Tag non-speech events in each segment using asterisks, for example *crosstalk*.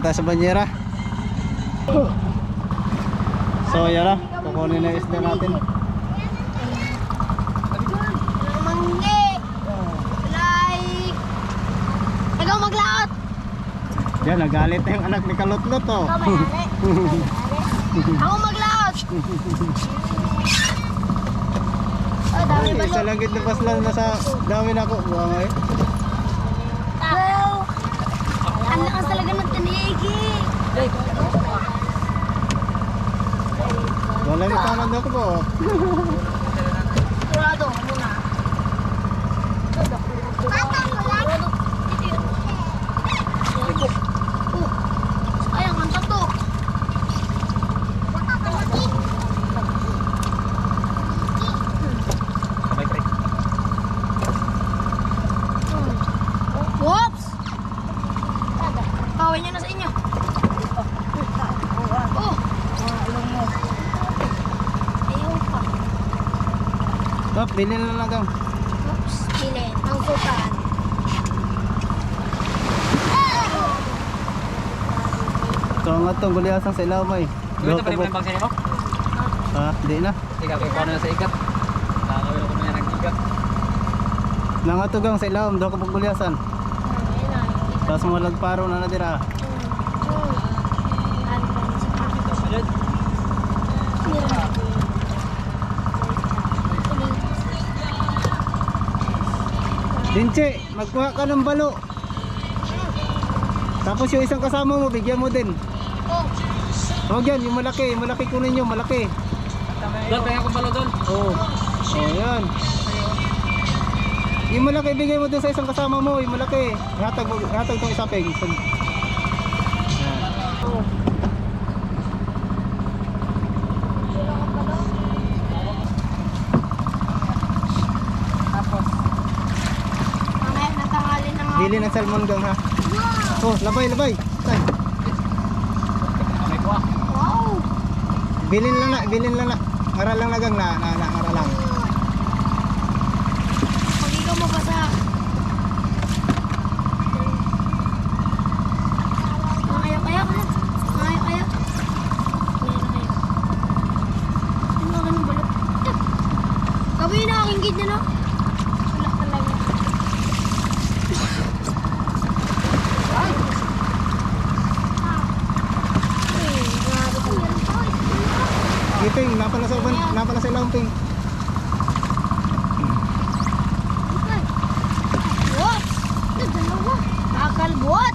Na tayo sa banyera. So, yan na. Kukunin na isda natin. Like. Ikaw maglaot. Yan, nagalit na yung anak ni Kalutlot oh. *laughs* Ako maglaot. Oh, dami ba isa lang gid na paslan na sa dami na ako. Buwang ay. Wow. Ang lakas talaga ng tanigi. Wala ni tanan na ako po. *laughs* Sigurado ako muna. Oh, Ay, ang kanta to. Whoops! Kawin nyo na sa inyo. Oh! Ayaw pa. Top, bilhin na lang daw. Oops, pili. Ang sultan. So, ang atong guliasan sa ilaw mo eh. Ito Duha pa rin po. yung bangsin mo? Ha, di na. Ikaw, ikaw na sa ikat. Nakakawin ako na ng ikat. Nangatugang sa ilaw, duha ka po guliasan. Tapos mga lagparo na nadira. Sunod. Dinche, magkuha ka ng balo. Tapos yung isang kasama mo, bigyan mo din. Oh, Huwag yan, yung malaki, yung malaki kunin nyo, malaki. Doon, kaya akong balo doon. Oo. Oh, yan. Yung malaki, bigay mo dun sa isang kasama mo, yung malaki. Hatag hatag tong isaping. Yan. mamaya natangali na nga. Bili ng salmon gang ha. Oh, labay, labay. Tay. Wow! Bilin lang na, bilin lang na. Ngara lang na gang na, na, na ngara lang. Pag ikaw mabasa. Kaya kaya kaya. Kaya kaya. Kaya na kaya. Ano ka ng balot? Eh, Gawin na aking gid na no? Wala talaga. Ay! Ay, grabe ko yan. Giping, napala sa uban, napala sa ilawang ping. What? Ito, dalawa. Kakalbuat.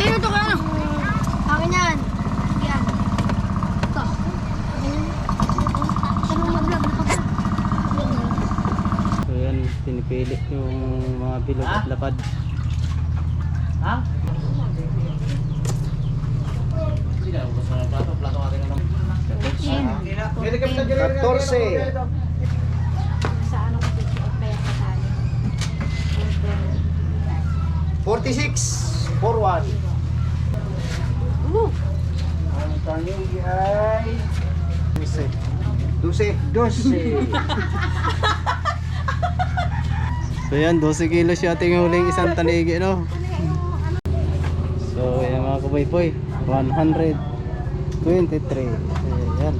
Pero ito ka ano? Akin yan. Yan. Ito. Ano. So yan, pinipili yung mga bilog at lapad. Ha? Hindi na, ubos na ng plato. Plato atin na lang. 14. Sa ano ko picture kaya sa tali. 46. 41. Uh! Ang tanigi ay 12. 12. 12. so yan, 12 kilos yung ating huling isang tanigi, no? So yan mga kaboy-boy, 123. So, yan.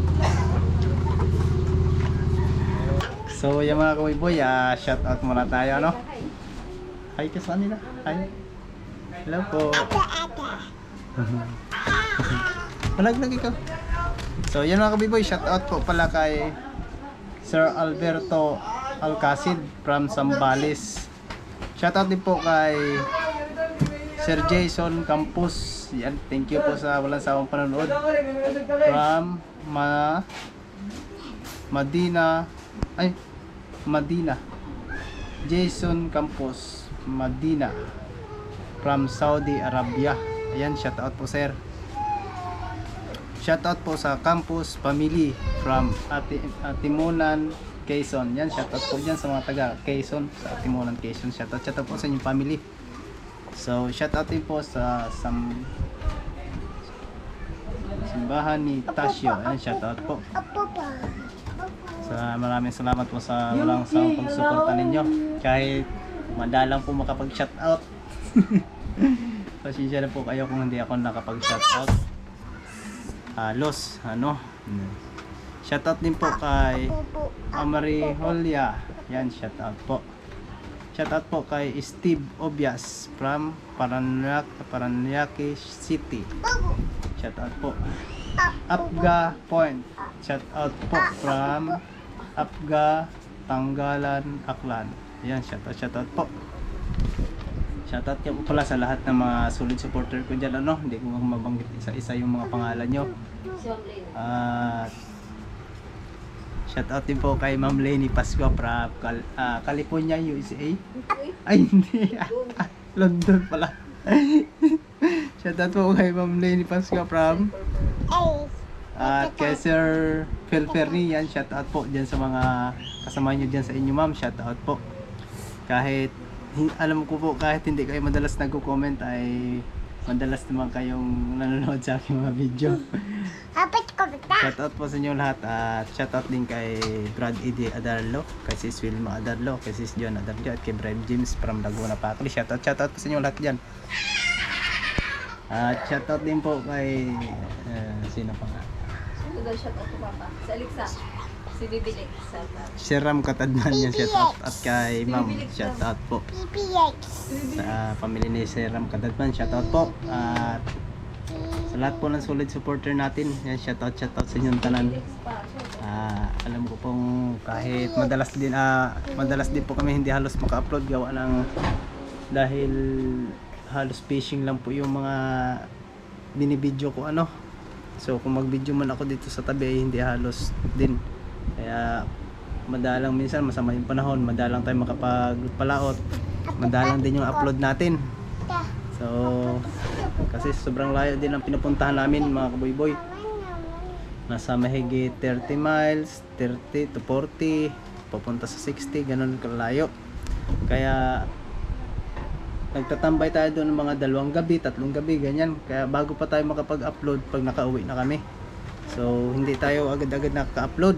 So yan mga kaboy-boy, ah, shout out muna tayo, no? Hi ka sa nila. Hi. Hello po. *laughs* Malaglag ikaw. So yan mga kabiboy, shout out po pala kay Sir Alberto Alcacid from Zambales. Shout out din po kay Sir Jason Campus. Yan, thank you po sa walang sawang panonood. From Ma Madina ay Madina. Jason Campus Madina from Saudi Arabia. Ayan, shout out po sir. Shout out po sa campus family from Ati Atimunan, Quezon. Yan, shout out po dyan sa mga taga Quezon, sa Atimunan, Quezon. Shout out, shout out po sa inyong family. So, shout out din po sa sam simbahan ni Tasio. Ayan, shout out po. Sa maraming salamat po sa walang sa pagsuporta ninyo. Kahit madalang po makapag-shout out. *laughs* Pasensya na po kayo kung hindi ako nakapag-shout out. Halos, ano. Shout out din po kay. Amari Holia. Yan, shout out po. Shout out po kay Steve Obias from Paranaque, Paranaque City. Shout out po. Apga Point. Shout out po from Apga Tanggalan Aklan. Yan, shout out, shout out po. Shout out po pala sa lahat ng mga solid supporter ko dyan. Ano? Hindi ko mabanggit isa-isa yung mga pangalan nyo. At shout out din po kay Ma'am Lenny Pascua from Cal- ah, California, USA. Ay, hindi. *laughs* London pala. *laughs* shout out po kay Ma'am Lenny Pascua from at kay Sir Phil Fernie, yan, shout out po dyan sa mga kasama nyo dyan sa inyo ma'am, shout out po. Kahit, hi- alam ko po, kahit hindi kayo madalas nagko-comment ay madalas naman kayong nanonood sa aking mga video. *laughs* Dapat ko bita. shout out po sa inyo lahat at shout out din kay Brad Edi Adarlo, kay Sis Wilma Adarlo, kay Sis John Adarlo at kay Brad James from Laguna Pakli. Shout out, shout out po sa inyo lahat dyan. At shout out din po kay, eh, sino pa nga? Shout out ko papa. Si Alexa. Si Bibilik. Si Ram Katadman yan shout out. At kay Ma'am shout out po. PPX. sa pamilya ni si Ram Katadman shout out po. At sa lahat po ng solid supporter natin yan shout out shout out sa inyong tanan. Ah, alam ko pong kahit madalas din ah, madalas din po kami hindi halos maka-upload gawa ng dahil halos fishing lang po yung mga binibidyo ko ano so kung mag-video man ako dito sa tabi ay hindi halos din. Kaya madalang minsan masama yung panahon madalang tayo makapagpalaot madalang din yung upload natin. So kasi sobrang layo din ang pinupuntahan namin mga kaboy-boy. Nasa mahigit 30 miles 30 to 40 papunta sa 60 ganun kalayo. Kaya nagtatambay tayo doon ng mga dalawang gabi tatlong gabi ganyan kaya bago pa tayo makapag-upload pag nakauwi na kami so hindi tayo agad-agad nakaka-upload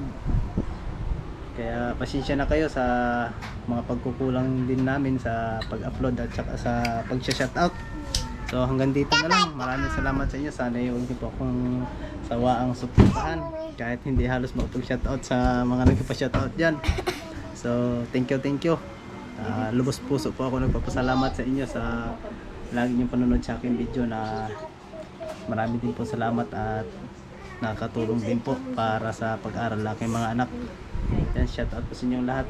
kaya pasensya na kayo sa mga pagkukulang din namin sa pag-upload at saka sa pag-shoutout So hanggang dito na lang. Maraming salamat sa inyo. Sana yung hindi po akong sawaang suportahan. Kahit hindi halos makapag-shoutout sa mga nagpa-shoutout dyan. So thank you, thank you. Ah, lubos puso po ako nagpapasalamat sa inyo sa lagi niyong panonood sa aking video na marami din po salamat at nakatulong din po para sa pag-aral ng aking mga anak. Yan, shoutout po sa inyong lahat.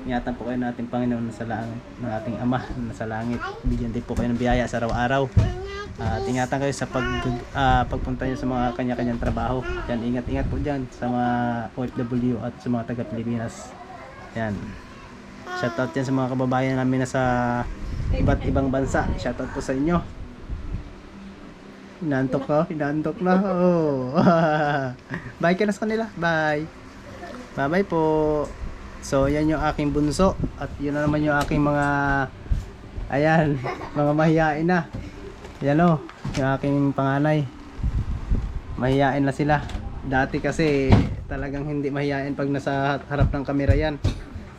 Ingatan po kayo natin Panginoon sa langit ng ating Ama na sa langit. Bigyan din po kayo ng biyaya sa araw-araw. At ingatan kayo sa pag, ah, pagpunta nyo sa mga kanya-kanyang trabaho. Yan, ingat-ingat po dyan sa mga OFW at sa mga taga-Pilipinas. Yan. Shoutout yan sa mga kababayan namin na sa iba't ibang bansa. Shoutout po sa inyo. Inantok na, inantok na. Oh. *laughs* Bye ka na sa kanila. Bye. Bye-bye po. So, yan yung aking bunso. At yun na naman yung aking mga ayan, mga mahihain na. Yan o, yung aking panganay. Mahihain na sila. Dati kasi talagang hindi mahihain pag nasa harap ng kamera yan.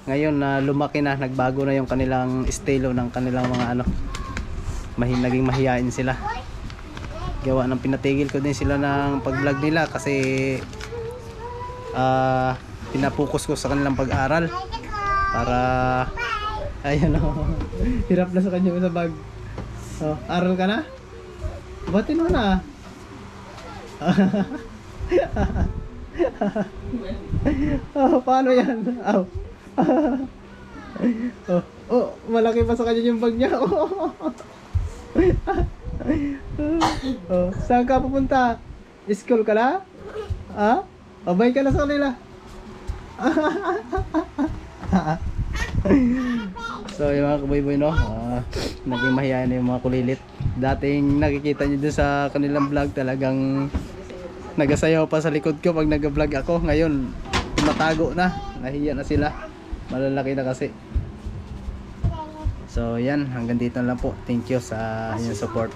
Ngayon na lumaki na, nagbago na yung kanilang estilo ng kanilang mga ano. Mahin, naging mahihain sila. Gawa ng pinatigil ko din sila ng pag-vlog nila kasi ah pinapokus ko sa kanilang pag-aral para ayan o *laughs* hirap na sa kanya sa bag oh, aral ka na? batin mo na *laughs* oh, paano yan? Oh. Oh, oh, malaki pa sa kanya yung bag niya. *laughs* oh, saan ka pupunta? School ka na? Ha? Abay ka na sa kanila. *laughs* so yung mga kaboy-boy no, ah, naging mahihayin na yung mga kulilit. Dating nakikita nyo dun sa kanilang vlog talagang nagasayaw pa sa likod ko pag nag-vlog ako. Ngayon, tumatago na. Nahiya na sila. Malalaki na kasi. So yan, hanggang dito lang po. Thank you sa inyong support.